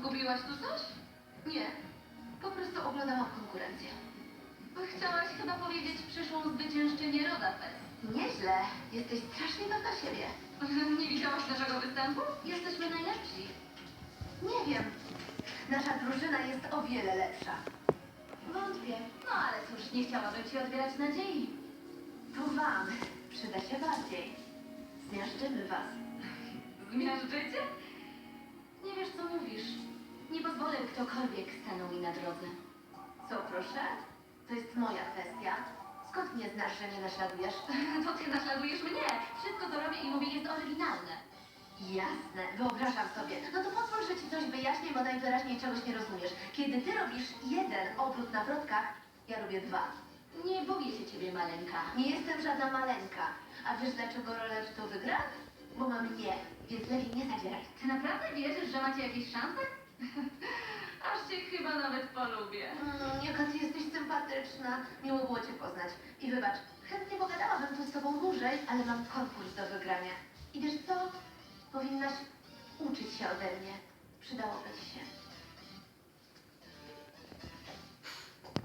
Zgubiłaś tu coś? Nie, po prostu oglądałam konkurencję. Chciałaś chyba powiedzieć przyszłą zwyciężczynię Roda Fest. Nieźle, jesteś strasznie pewna siebie. Nie widziałaś naszego występu? Jesteśmy najlepsi. Nie wiem, nasza drużyna jest o wiele lepsza. Wątpię. No ale cóż, nie chciałabym ci odbierać nadziei. To wam przyda się bardziej. Zmiażdżymy was. Zmiażdżycie? Ktokolwiek stanął mi na drodze. Co proszę? To jest moja kwestia. Skąd mnie znasz, że nie naśladujesz? To ty naśladujesz mnie. Wszystko, co robię i mówię, jest oryginalne. Jasne, wyobrażam sobie. No to pozwól, że ci coś wyjaśnię, bo najwyraźniej czegoś nie rozumiesz. Kiedy ty robisz jeden obrót na wrotkach, ja robię dwa. Nie boję się ciebie, maleńka. Nie jestem żadna maleńka. A wiesz dlaczego roller to wygra? Bo mam nie, więc lepiej nie zadzieraj. Ty naprawdę wierzysz, że macie jakieś szanse? Chyba nawet polubię. Mm, jaka ty jesteś sympatyczna. Miło było cię poznać. I wybacz, chętnie pogadałabym tu z tobą dłużej, ale mam konkurs do wygrania. I wiesz co? Powinnaś uczyć się ode mnie. Przydałoby ci się.